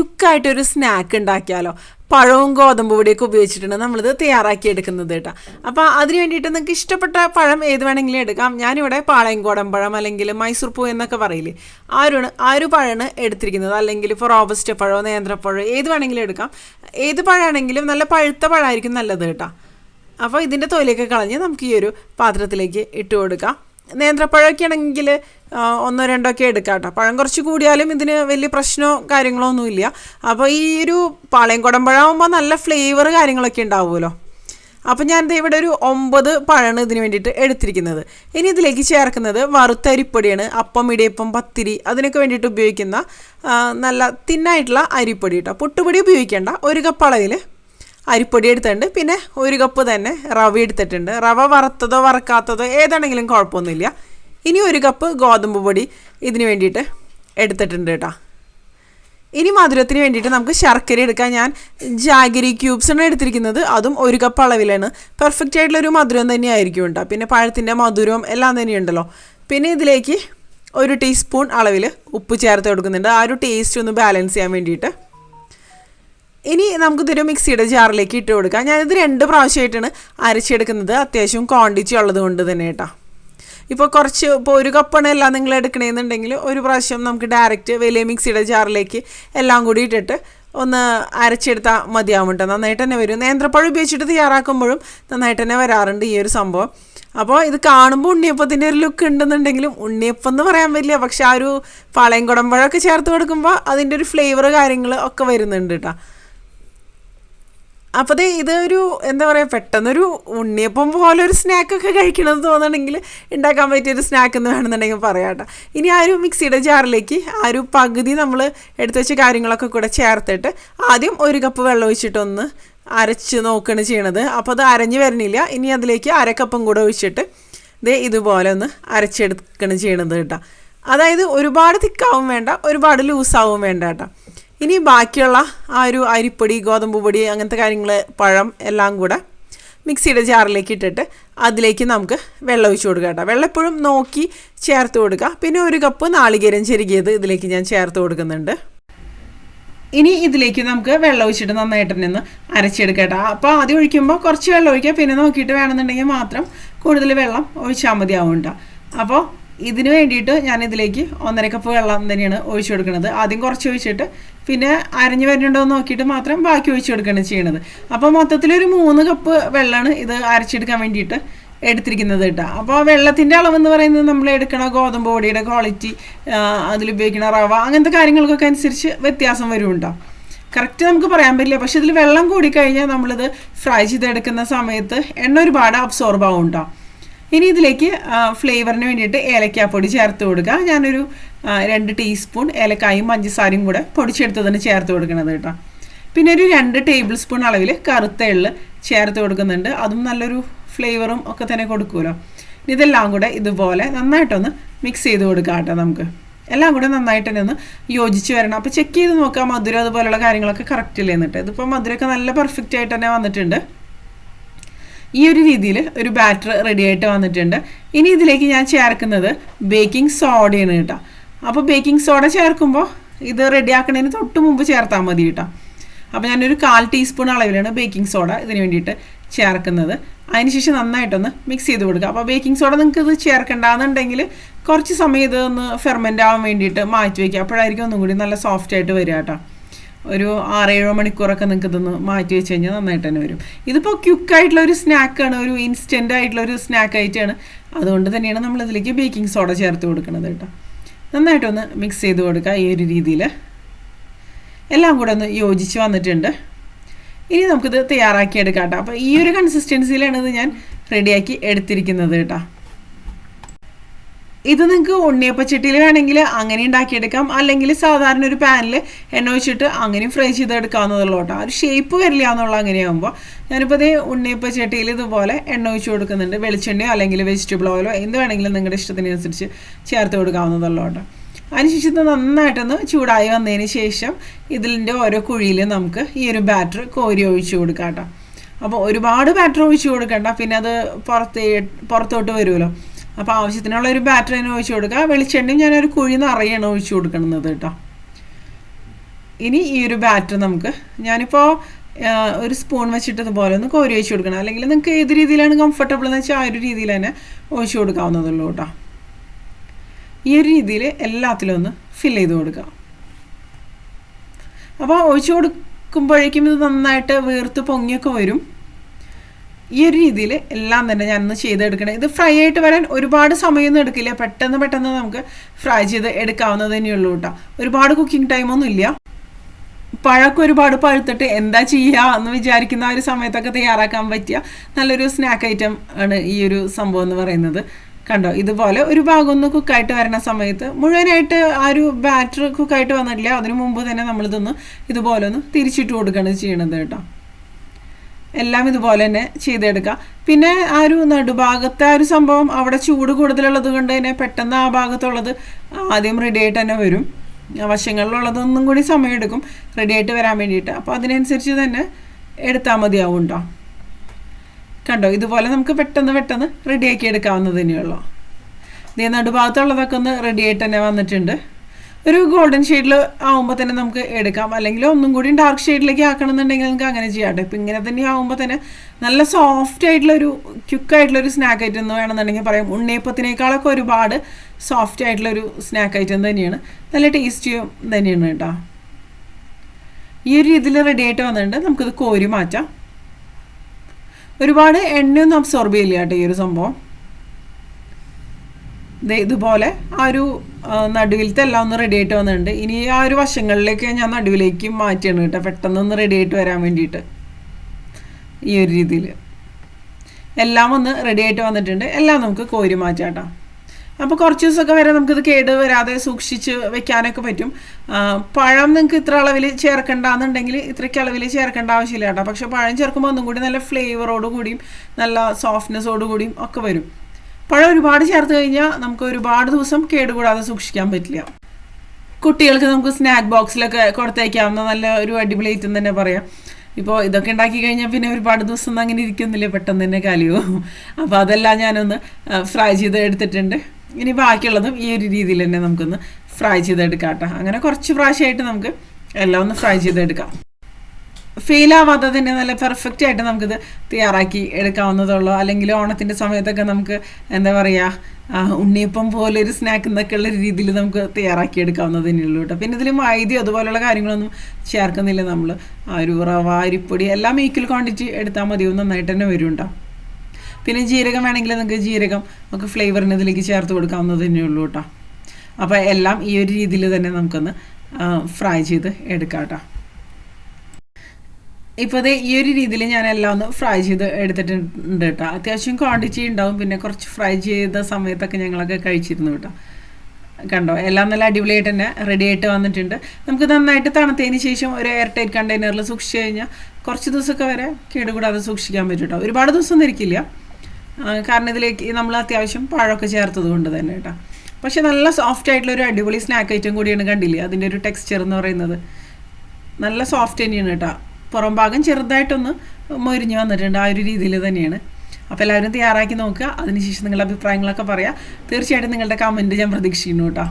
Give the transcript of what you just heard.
ക്യുക്കായിട്ടൊരു snack ഉണ്ടാക്കിയാലോ? പഴവും ഗോതമ്പ് പൊടിയൊക്കെ ഉപയോഗിച്ചിട്ടാണ് നമ്മളിത് തയ്യാറാക്കി എടുക്കുന്നത് കേട്ടോ. അപ്പോൾ അതിന് വേണ്ടിയിട്ട് നിങ്ങൾക്ക് ഇഷ്ടപ്പെട്ട പഴം ഏത് വേണമെങ്കിലും എടുക്കാം. ഞാനിവിടെ പാളയംകോടൻ പഴം അല്ലെങ്കിൽ മൈസൂർ പൂ എന്നൊക്കെ പറയില്ലേ? ആ ഒരു ആ ഒരു പഴമാണ് എടുത്തിരിക്കുന്നത്. അല്ലെങ്കിൽ ഇപ്പോൾ റോബസ്റ്റ് പഴമോ നേന്ത്രപ്പഴമോ ഏത് വേണമെങ്കിലും എടുക്കാം. ഏത് പഴമാണെങ്കിലും നല്ല പഴുത്ത പഴമായിരിക്കും നല്ലത് കേട്ടോ. അപ്പോൾ ഇതിന്റെ തൊലിയൊക്കെ കളഞ്ഞ് നമുക്ക് ഈ ഒരു പാത്രത്തിലേക്ക് ഇട്ട് കൊടുക്കാം. നേന്ത്രപ്പഴമൊക്കെ ആണെങ്കിൽ ഒന്നോ രണ്ടോ ഒക്കെ എടുക്കാം കേട്ടോ. പഴം കുറച്ച് കൂടിയാലും ഇതിന് വലിയ പ്രശ്നമോ കാര്യങ്ങളോ ഒന്നുമില്ല. അപ്പോൾ ഈ ഒരു പാളയംകുടം പഴമാകുമ്പോൾ നല്ല ഫ്ലേവർ കാര്യങ്ങളൊക്കെ ഉണ്ടാവുമല്ലോ. അപ്പോൾ ഞാൻ ഇവിടെ ഒരു ഒമ്പത് പഴമാണ് ഇതിന് വേണ്ടിയിട്ട് എടുത്തിരിക്കുന്നത്. ഇനി ഇതിലേക്ക് ചേർക്കുന്നത് വറുത്ത അരിപ്പൊടിയാണ്. അപ്പം ഇടിയപ്പം പത്തിരി അതിനൊക്കെ വേണ്ടിയിട്ട് ഉപയോഗിക്കുന്ന നല്ല തിന്നായിട്ടുള്ള അരിപ്പൊടി കേട്ടോ. പുട്ടുപൊടി ഉപയോഗിക്കേണ്ട ഒരു കപ്പ് അളവിൽ അരിപ്പൊടി എടുത്തിട്ടുണ്ട്. പിന്നെ ഒരു കപ്പ് തന്നെ റവ എടുത്തിട്ടുണ്ട്. റവ വറുത്തതോ വറക്കാത്തതോ ഏതാണെങ്കിലും കുഴപ്പമൊന്നുമില്ല. ഇനി ഒരു കപ്പ് ഗോതമ്പ് പൊടി ഇതിന് വേണ്ടിയിട്ട് എടുത്തിട്ടുണ്ട് കേട്ടോ. ഇനി മധുരത്തിന് വേണ്ടിയിട്ട് നമുക്ക് ശർക്കര എടുക്കാം. ഞാൻ ജാഗരി ക്യൂബ്സാണ് എടുത്തിരിക്കുന്നത്. അതും ഒരു കപ്പ് അളവിലാണ്. പെർഫെക്റ്റ് ആയിട്ടുള്ളൊരു മധുരം തന്നെയായിരിക്കും കേട്ടോ. പിന്നെ പഴത്തിന്റെ മധുരവും എല്ലാം തന്നെയുണ്ടല്ലോ പിന്നെ ഇതിലേക്ക് ഒരു ടീസ്പൂൺ അളവിൽ ഉപ്പ് ചേർത്ത് കൊടുക്കുന്നുണ്ട്. ആ ഒരു ടേസ്റ്റ് ഒന്ന് ബാലൻസ് ചെയ്യാൻ വേണ്ടിയിട്ട്. ഇനി നമുക്ക് നമുക്കിതൊരു മിക്സിയുടെ ജാറിലേക്ക് ഇട്ട് കൊടുക്കാം. ഞാനിത് രണ്ട് പ്രാവശ്യമായിട്ടാണ് അരച്ചെടുക്കുന്നത്. അത്യാവശ്യം ക്വാണ്ടിറ്റി ഉള്ളത് കൊണ്ട് തന്നെ കേട്ടോ. ഇപ്പോൾ കുറച്ച് ഇപ്പോൾ ഒരു കപ്പാണ് എല്ലാം നിങ്ങൾ എടുക്കണമെന്നുണ്ടെങ്കിൽ ഒരു പ്രാവശ്യം നമുക്ക് ഡയറക്റ്റ് വലിയ മിക്സിയുടെ ജാറിലേക്ക് എല്ലാം കൂടി ഇട്ടിട്ട് ഒന്ന് അരച്ചെടുത്താൽ മതിയാവും കേട്ടോ. നന്നായിട്ട് തന്നെ വരും. നേന്ത്രപ്പഴം ഉപയോഗിച്ചിട്ട് തയ്യാറാക്കുമ്പോഴും നന്നായിട്ട് തന്നെ വരാറുണ്ട് ഈ ഒരു സംഭവം. അപ്പോൾ ഇത് കാണുമ്പോൾ ഉണ്ണിയപ്പത്തിന്റെ ഒരു ലുക്ക് ഉണ്ടെന്നുണ്ടെങ്കിലും ഉണ്ണിയപ്പം എന്ന് പറയാൻ പറ്റില്ല. പക്ഷേ ആ ഒരു പാളയം കുടമ്പഴമൊക്കെ ചേർത്ത് കൊടുക്കുമ്പോൾ അതിന്റെ ഒരു ഫ്ലേവർ കാര്യങ്ങൾ ഒക്കെ വരുന്നുണ്ട് കേട്ടോ. അപ്പോൾ ദേ ഇതൊരു എന്താ പറയുക പെട്ടെന്നൊരു ഉണ്ണിയപ്പം പോലെ ഒരു സ്നാക്ക് സ്നാക്കൊക്കെ കഴിക്കണമെന്ന് തോന്നുന്നുണ്ടെങ്കിൽ ഉണ്ടാക്കാൻ പറ്റിയ ഒരു സ്നാക്ക് എന്ന് വേണമെന്നുണ്ടെങ്കിൽ പറയാം കേട്ടോ ഇനി ആ ഒരു മിക്സിയുടെ ജാറിലേക്ക് ആ ഒരു പകുതി നമ്മൾ എടുത്തു വെച്ച കാര്യങ്ങളൊക്കെ കൂടെ ചേർത്തിട്ട് ആദ്യം ഒരു കപ്പ് വെള്ളം ഒഴിച്ചിട്ടൊന്ന് അരച്ച് നോക്കുകയാണ് ചെയ്യണത്. അപ്പോൾ അത് അരഞ്ഞ് വരണില്ല ഇനി അതിലേക്ക് അരക്കപ്പം കൂടെ ഒഴിച്ചിട്ട് ദേ ഇതുപോലെ ഒന്ന് അരച്ചെടുക്കണം ചെയ്യണത് കേട്ടോ. അതായത് ഒരുപാട് തിക്കാവും വേണ്ട ഒരുപാട് ലൂസാവും വേണ്ട കേട്ടോ. ഇനി ബാക്കിയുള്ള ആ ഒരു അരിപ്പൊടി ഗോതമ്പ് പൊടി അങ്ങനത്തെ കാര്യങ്ങൾ പഴം എല്ലാം കൂടെ മിക്സിയുടെ ജാറിലേക്ക് ഇട്ടിട്ട് അതിലേക്ക് നമുക്ക് വെള്ളം ഒഴിച്ചു കൊടുക്കുക കേട്ടോ. വെള്ളം എപ്പോഴും നോക്കി ചേർത്ത് കൊടുക്കുക. പിന്നെ ഒരു കപ്പ് നാളികേരം ചെരുകിയത് ഇതിലേക്ക് ഞാൻ ചേർത്ത് കൊടുക്കുന്നുണ്ട്. ഇനി ഇതിലേക്ക് നമുക്ക് വെള്ളം ഒഴിച്ചിട്ട് നന്നായിട്ട് നിന്ന് ഒന്ന് അരച്ചെടുക്കാം അപ്പോൾ ആദ്യം ഒഴിക്കുമ്പോൾ കുറച്ച് വെള്ളം ഒഴിക്കുക. പിന്നെ നോക്കിയിട്ട് വേണമെന്നുണ്ടെങ്കിൽ മാത്രം കൂടുതൽ വെള്ളം ഒഴിച്ചാൽ മതിയാവും കേട്ടോ. അപ്പോൾ ഇതിന് വേണ്ടിയിട്ട് ഞാൻ ഇതിലേക്ക് ഒന്നര കപ്പ് വെള്ളം തന്നെയാണ് ഒഴിച്ചു കൊടുക്കുന്നത്. ആദ്യം കുറച്ച് ഒഴിച്ചിട്ട് പിന്നെ അരഞ്ഞു വരുന്നുണ്ടോ എന്ന് നോക്കിയിട്ട് മാത്രം ബാക്കി ഒഴിച്ചു കൊടുക്കുകയാണ് ചെയ്യണത്. അപ്പോൾ മൊത്തത്തിൽ ഒരു മൂന്ന് കപ്പ് വെള്ളമാണ് ഇത് അരച്ചെടുക്കാൻ വേണ്ടിയിട്ട് എടുത്തിരിക്കുന്നത് കേട്ടോ. അപ്പോൾ വെള്ളത്തിന്റെ അളവെന്ന് പറയുന്നത് നമ്മൾ എടുക്കണ ഗോതമ്പ് പൊടിയുടെ ക്വാളിറ്റി അതിലുപയോഗിക്കുന്ന റവ അങ്ങനത്തെ കാര്യങ്ങൾക്കൊക്കെ അനുസരിച്ച് വ്യത്യാസം വരുമുണ്ടോ കറക്റ്റ് നമുക്ക് പറയാൻ പറ്റില്ല. പക്ഷെ ഇതിൽ വെള്ളം കൂടിക്കഴിഞ്ഞാൽ നമ്മളിത് ഫ്രൈ ചെയ്തെടുക്കുന്ന സമയത്ത് എണ്ണ ഒരുപാട് അബ്സോർബ് ആവും കേട്ടോ. ഇനി ഇതിലേക്ക് ഫ്ലേവറിന് വേണ്ടിയിട്ട് ഏലക്കാപ്പൊടി ചേർത്ത് കൊടുക്കുക. ഞാനൊരു രണ്ട് ടീസ്പൂൺ ഏലക്കായും പഞ്ചസാരയും കൂടെ പൊടിച്ചെടുത്തതിന് ചേർത്ത് കൊടുക്കണത് കേട്ടോ. പിന്നെ ഒരു രണ്ട് ടേബിൾ സ്പൂൺ അളവിൽ കറുത്ത എള്ള് ചേർത്ത് കൊടുക്കുന്നുണ്ട്. അതും നല്ലൊരു ഫ്ലേവറും ഒക്കെ തന്നെ കൊടുക്കുമല്ലോ. ഇതെല്ലാം കൂടെ ഇതുപോലെ നന്നായിട്ടൊന്ന് മിക്സ് ചെയ്ത് കൊടുക്കാം കേട്ടോ നമുക്ക്. എല്ലാം കൂടെ നന്നായിട്ട് തന്നെ ഒന്ന് യോജിച്ച് വരണം. അപ്പോൾ ചെക്ക് ചെയ്ത് നോക്കാം മധുരം അതുപോലെയുള്ള കാര്യങ്ങളൊക്കെ കറക്റ്റ് ഇല്ലേ എന്നിട്ട്. ഇതിപ്പോൾ മധുരമൊക്കെ നല്ല പെർഫെക്റ്റ് ആയിട്ട് തന്നെ വന്നിട്ടുണ്ട്. ഈ ഒരു രീതിയിൽ ഒരു ബാറ്റർ റെഡി ആയിട്ട് വന്നിട്ടുണ്ട്. ഇനി ഇതിലേക്ക് ഞാൻ ചേർക്കുന്നത് ബേക്കിംഗ് സോഡയാണ് കേട്ടോ. അപ്പോൾ ബേക്കിംഗ് സോഡ ചേർക്കുമ്പോൾ ഇത് റെഡി ആക്കുന്നതിന് തൊട്ട് മുമ്പ് ചേർത്താൽ മതി കേട്ടോ. അപ്പോൾ ഞാനൊരു കാൽ ടീസ്പൂൺ അളവിലാണ് ബേക്കിംഗ് സോഡ ഇതിന് വേണ്ടിയിട്ട് ചേർക്കുന്നത്. അതിനുശേഷം നന്നായിട്ടൊന്ന് മിക്സ് ചെയ്ത് കൊടുക്കുക. അപ്പോൾ ബേക്കിംഗ് സോഡ നിങ്ങൾക്ക് ഇത് ചേർക്കണ്ടെന്നുണ്ടെങ്കിൽ കുറച്ച് സമയം ഇതൊന്ന് ഫെർമെന്റ് ആവാൻ വേണ്ടിയിട്ട് മാറ്റി വയ്ക്കുക അപ്പോഴായിരിക്കും ഒന്നും കൂടി നല്ല സോഫ്റ്റ് ആയിട്ട് വരിക കേട്ടോ. ഒരു ആറേഴോ മണിക്കൂറൊക്കെ നിങ്ങൾക്ക് ഇതൊന്ന് മാറ്റി വെച്ച് കഴിഞ്ഞാൽ നന്നായിട്ട് തന്നെ വരും. ഇതിപ്പോൾ ക്യുക്കായിട്ടുള്ള ഒരു സ്നാക്കാണ് ഒരു ഇൻസ്റ്റന്റ് ആയിട്ടുള്ള ഒരു സ്നാക്ക് ആയിട്ടാണ്. അതുകൊണ്ട് തന്നെയാണ് നമ്മൾ ഇതിലേക്ക് ബേക്കിംഗ് സോഡ ചേർത്ത് കൊടുക്കുന്നത് കേട്ടോ. നന്നായിട്ടൊന്ന് മിക്സ് ചെയ്ത് കൊടുക്കുക ഈ ഒരു രീതിയിൽ എല്ലാം കൂടെ ഒന്ന് യോജിച്ച് വന്നിട്ടുണ്ട്. ഇനി നമുക്കിത് തയ്യാറാക്കി എടുക്കാം കേട്ടോ. അപ്പോൾ ഈ ഒരു കൺസിസ്റ്റൻസിയിലാണ് ഇത് ഞാൻ റെഡിയാക്കി എടുത്തിരിക്കുന്നത് കേട്ടോ. ഇത് നിങ്ങൾക്ക് ഉണ്ണിയപ്പച്ചട്ടിയിൽ വേണമെങ്കിൽ അങ്ങനെ ഉണ്ടാക്കിയെടുക്കാം. അല്ലെങ്കിൽ സാധാരണ ഒരു പാനിൽ എണ്ണ ഒഴിച്ചിട്ട് അങ്ങനെയും ഫ്രൈ ചെയ്തെടുക്കാവുന്നതുള്ളൂ കേട്ടോ ഒരു ഷേപ്പ് വരില്ല എന്നുള്ള അങ്ങനെയാകുമ്പോൾ ഞാനിപ്പോൾ ഇത് ഉണ്ണിയപ്പച്ചട്ടിയിൽ ഇതുപോലെ എണ്ണ ഒഴിച്ച് കൊടുക്കുന്നുണ്ട്. വെളിച്ചെണ്ണയോ അല്ലെങ്കിൽ വെജിറ്റബിൾ ഓയിലോ എന്ത് വേണമെങ്കിലും നിങ്ങളുടെ ഇഷ്ടത്തിനനുസരിച്ച് ചേർത്ത് കൊടുക്കാവുന്നതുള്ളൂ കേട്ടോ അതിനുശേഷം ഇത് നന്നായിട്ടൊന്ന് ചൂടായി വന്നതിന് ശേഷം ഇതിന്റെ ഓരോ കുഴിയിൽ നമുക്ക് ഈ ഒരു ബാറ്റർ കോരി ഒഴിച്ചു കൊടുക്കാം കേട്ടോ അപ്പോൾ ഒരുപാട് ബാറ്റർ ഒഴിച്ചു കൊടുക്കണ്ട. പിന്നെ അത് പുറത്ത് പുറത്തോട്ട് വരുമല്ലോ. അപ്പോൾ ആവശ്യത്തിനുള്ള ഒരു ബാറ്റർ തന്നെ ഒഴിച്ചു കൊടുക്കുക. വെളിച്ചെണ്ണയും ഞാനൊരു കുഴി നിറയാണ് ഒഴിച്ചു കൊടുക്കുന്നത് കേട്ടോ. ഇനി ഈ ഒരു ബാറ്റർ നമുക്ക് ഞാനിപ്പോൾ ഒരു സ്പൂൺ വെച്ചിട്ട് ഇതുപോലെ ഒന്ന് കോരി ഒഴിച്ചു കൊടുക്കണം. അല്ലെങ്കിൽ നിങ്ങൾക്ക് ഏത് രീതിയിലാണ് കംഫർട്ടബിൾ എന്ന് വെച്ചാൽ ആ ഒരു രീതിയിൽ തന്നെ ഒഴിച്ചു കൊടുക്കാവുന്നതുള്ളൂ കേട്ടോ. ഈ ഒരു രീതിയിൽ എല്ലാത്തിലും ഒന്ന് ഫില്ല് ചെയ്ത് കൊടുക്കുക. അപ്പോൾ ഒഴിച്ചു കൊടുക്കുമ്പോഴേക്കും ഇത് നന്നായിട്ട് വീർത്ത് പൊങ്ങിയൊക്കെ വരും. ഈ ഒരു രീതിയിൽ എല്ലാം തന്നെ ഞാൻ ഞാനൊന്ന് ചെയ്തെടുക്കണം. ഇത് ഫ്രൈ ആയിട്ട് വരാൻ ഒരുപാട് സമയമൊന്നും എടുക്കില്ല. പെട്ടെന്ന് പെട്ടെന്ന് നമുക്ക് ഫ്രൈ ചെയ്ത് എടുക്കാവുന്നത് തന്നെയുള്ളൂ കേട്ടോ ഒരുപാട് കുക്കിംഗ് ടൈമൊന്നും ഇല്ല. പഴമൊക്കെ ഒരുപാട് പഴുത്തിട്ട് എന്താ ചെയ്യുക എന്ന് വിചാരിക്കുന്ന ആ ഒരു സമയത്തൊക്കെ തയ്യാറാക്കാൻ പറ്റിയ നല്ലൊരു സ്നാക്ക് ഐറ്റം ആണ് ഈ ഒരു സംഭവം എന്ന് പറയുന്നത്. കണ്ടോ? ഇതുപോലെ ഒരു ഭാഗം ഒന്ന് കുക്കായിട്ട് വരുന്ന സമയത്ത് മുഴുവനായിട്ട് ആ ഒരു ബാറ്റർ കുക്കായിട്ട് വന്നിട്ടില്ല. അതിനു മുമ്പ് തന്നെ നമ്മളിതൊന്ന് ഇതുപോലെ ഒന്ന് തിരിച്ചിട്ട് കൊടുക്കുകയാണ് ചെയ്യണത് കേട്ടോ എല്ലാം ഇതുപോലെ തന്നെ ചെയ്തെടുക്കുക പിന്നെ ആ ഒരു നടുഭാഗത്തെ ആ ഒരു സംഭവം അവിടെ ചൂട് കൂടുതലുള്ളത് കൊണ്ട് തന്നെ പെട്ടെന്ന് ആ ഭാഗത്തുള്ളത് ആദ്യം റെഡി ആയിട്ട് തന്നെ വരും. വശങ്ങളിലുള്ളതൊന്നും കൂടി സമയമെടുക്കും. റെഡി ആയിട്ട് വരാൻ വേണ്ടിയിട്ട്. അപ്പോൾ അതിനനുസരിച്ച് തന്നെ എടുത്താൽ മതിയാവും കേട്ടോ കണ്ടോ? ഇതുപോലെ നമുക്ക് പെട്ടെന്ന് പെട്ടെന്ന് റെഡിയാക്കി എടുക്കാവുന്നത് തന്നെയുള്ളൂ ഇതേ നടുഭാഗത്തുള്ളതൊക്കെ ഒന്ന് റെഡി ആയിട്ട് തന്നെ വന്നിട്ടുണ്ട്. ഒരു ഗോൾഡൻ ഷെയ്ഡിൽ ആവുമ്പോൾ തന്നെ നമുക്ക് എടുക്കാം. അല്ലെങ്കിൽ ഒന്നും കൂടി ഡാർക്ക് ഷെയ്ഡിലേക്ക് ആക്കണമെന്നുണ്ടെങ്കിൽ നമുക്ക് അങ്ങനെ ചെയ്യാട്ടെ ഇപ്പം ഇങ്ങനെ തന്നെ ആവുമ്പോൾ തന്നെ നല്ല സോഫ്റ്റ് ആയിട്ടുള്ള ഒരു ക്യുക്ക് ആയിട്ടുള്ള ഒരു സ്നാക്ക് ഐറ്റം എന്ന് വേണമെന്നുണ്ടെങ്കിൽ പറയാം. ഉണ്ണിയപ്പത്തിനേക്കാളൊക്കെ ഒരുപാട് സോഫ്റ്റ് ആയിട്ടുള്ള ഒരു സ്നാക്ക് ഐറ്റം തന്നെയാണ്. നല്ല ടേസ്റ്റിയും തന്നെയാണ് കേട്ടോ. ഈ ഒരു രീതിയിൽ റെഡി ആയിട്ട് വന്നിട്ടുണ്ട്. നമുക്കിത് കോരി മാറ്റാം. ഒരുപാട് എണ്ണയൊന്നും അബ്സോർബ് ചെയ്യില്ല കേട്ടോ ഈ ഒരു സംഭവം. ഇതുപോലെ ആ ഒരു നടുവിലത്തെ എല്ലാം ഒന്ന് റെഡി ആയിട്ട് വന്നിട്ടുണ്ട്. ഇനി ആ ഒരു വശങ്ങളിലേക്ക് ഞാൻ നടുവിലേക്ക് മാറ്റിയാണ് കേട്ടോ. പെട്ടെന്ന് ഒന്ന് റെഡി ആയിട്ട് വരാൻ വേണ്ടിയിട്ട്. ഈ ഒരു രീതിയിൽ. എല്ലാം ഒന്ന് റെഡി ആയിട്ട് വന്നിട്ടുണ്ട്. എല്ലാം നമുക്ക് കോരി മാറ്റാം കേട്ടോ. അപ്പോൾ കുറച്ച് ദിവസമൊക്കെ വരെ നമുക്കിത് കേട് വരാതെ സൂക്ഷിച്ച് വെക്കാനൊക്കെ പറ്റും. പഴം നിങ്ങൾക്ക് ഇത്ര അളവിൽ ചേർക്കണ്ടെന്നുണ്ടെങ്കിൽ ഇത്രയ്ക്ക് അളവിൽ ചേർക്കേണ്ട ആവശ്യമില്ല കേട്ടോ. പക്ഷേ പഴം ചേർക്കുമ്പോൾ ഒന്നും കൂടി നല്ല ഫ്ലേവറോടുകൂടിയും നല്ല സോഫ്റ്റ്നെസ്സോടുകൂടിയും ഒക്കെ വരും. പഴം ഒരുപാട് ചേർത്ത് കഴിഞ്ഞാൽ നമുക്ക് ഒരുപാട് ദിവസം കേടുകൂടാതെ സൂക്ഷിക്കാൻ പറ്റില്ല. കുട്ടികൾക്ക് നമുക്ക് സ്നാക്ക് ബോക്സിലൊക്കെ കൊടുത്തേക്കാവുന്ന നല്ല ഒരു അടിപൊളി ഐറ്റം തന്നെ പറയാം. ഇപ്പോൾ ഇതൊക്കെ ഉണ്ടാക്കി കഴിഞ്ഞാൽ പിന്നെ ഒരുപാട് ദിവസം അങ്ങനെ ഇരിക്കുന്നില്ല പെട്ടെന്ന് തന്നെ കലിയോ. അപ്പോൾ അതെല്ലാം ഞാനൊന്ന് ഫ്രൈ ചെയ്ത് എടുത്തിട്ടുണ്ട്. ഇനി ബാക്കിയുള്ളതും ഈ ഒരു രീതിയിൽ തന്നെ നമുക്കൊന്ന് ഫ്രൈ ചെയ്തെടുക്കാം കേട്ടോ. അങ്ങനെ കുറച്ച് പ്രാവശ്യമായിട്ട് നമുക്ക് എല്ലാം ഒന്ന് ഫ്രൈ ചെയ്തെടുക്കാം. ഫെയിൽ ആവാതെ തന്നെ നല്ല പെർഫെക്റ്റ് ആയിട്ട് നമുക്കിത് തയ്യാറാക്കി എടുക്കാവുന്നതുള്ളൂ. അല്ലെങ്കിൽ ഓണത്തിന്റെ സമയത്തൊക്കെ നമുക്ക് എന്താ പറയുക ഉണ്ണിയപ്പം പോലെ ഒരു സ്നാക്ക് എന്നൊക്കെ ഉള്ള രീതിയിൽ നമുക്ക് തയ്യാറാക്കി എടുക്കാവുന്നത് തന്നെയുള്ളൂ കേട്ടോ. പിന്നെ ഇതിലും വൈദ്യം അതുപോലുള്ള കാര്യങ്ങളൊന്നും ചേർക്കുന്നില്ല നമ്മൾ ഒരു റവ അരിപ്പൊടി എല്ലാം ഈക്വൽ ക്വാണ്ടിറ്റി എടുത്താൽ മതി. നന്നായിട്ട് തന്നെ വരും കേട്ടോ. പിന്നെ ജീരകം വേണമെങ്കിൽ നിങ്ങൾക്ക് ജീരകം നമുക്ക് ഫ്ലേവറിന് ഇതിലേക്ക് ചേർത്ത് കൊടുക്കാവുന്നത് തന്നെയുള്ളൂ കേട്ടോ. അപ്പോൾ എല്ലാം ഈ ഒരു രീതിയിൽ തന്നെ നമുക്കൊന്ന് ഫ്രൈ ചെയ്ത് എടുക്കാം കേട്ടോ. ഇപ്പോൾ അത് ഈ ഒരു രീതിയിൽ ഞാൻ എല്ലാം ഒന്ന് ഫ്രൈ ചെയ്ത് എടുത്തിട്ടുണ്ട് കേട്ടോ അത്യാവശ്യം ക്വാണ്ടിറ്റി ഉണ്ടാവും. പിന്നെ കുറച്ച് ഫ്രൈ ചെയ്ത സമയത്തൊക്കെ ഞങ്ങളൊക്കെ കഴിച്ചിരുന്നു കേട്ടോ കണ്ടോ? എല്ലാം നല്ല അടിപൊളിയായിട്ട് തന്നെ റെഡി ആയിട്ട് വന്നിട്ടുണ്ട്. നമുക്ക് നന്നായിട്ട് തണുത്തതിന് ശേഷം ഒരു എയർ ടൈറ്റ് കണ്ടെയ്നറിൽ സൂക്ഷിച്ച് കഴിഞ്ഞാൽ കുറച്ച് ദിവസമൊക്കെ വരെ കേടുകൂടാതെ സൂക്ഷിക്കാൻ പറ്റും കേട്ടോ ഒരുപാട് ദിവസം ഒന്നും ഇരിക്കില്ല. കാരണം ഇതിലേക്ക് നമ്മൾ അത്യാവശ്യം പഴമൊക്കെ ചേർത്തത് കൊണ്ട് തന്നെ കേട്ടോ പക്ഷെ നല്ല സോഫ്റ്റ് ആയിട്ടുള്ള ഒരു അടിപൊളി സ്നാക്ക് ഐറ്റം കൂടിയാണ് കണ്ടില്ലേ? അതിന്റെ ഒരു ടെക്സ്ചർ എന്ന് പറയുന്നത്. നല്ല സോഫ്റ്റ് തന്നെയാണ് കേട്ടോ പുറം ഭാഗം ചെറുതായിട്ടൊന്ന് മൊരിഞ്ഞ് വന്നിട്ടുണ്ട് ആ ഒരു രീതിയിൽ തന്നെയാണ്. അപ്പോൾ എല്ലാവരും തയ്യാറാക്കി നോക്കുക. അതിനുശേഷം നിങ്ങളുടെ അഭിപ്രായങ്ങളൊക്കെ പറയാം. തീർച്ചയായിട്ടും നിങ്ങളുടെ കമന്റ് ഞാൻ പ്രതീക്ഷിക്കുന്നു കേട്ടോ.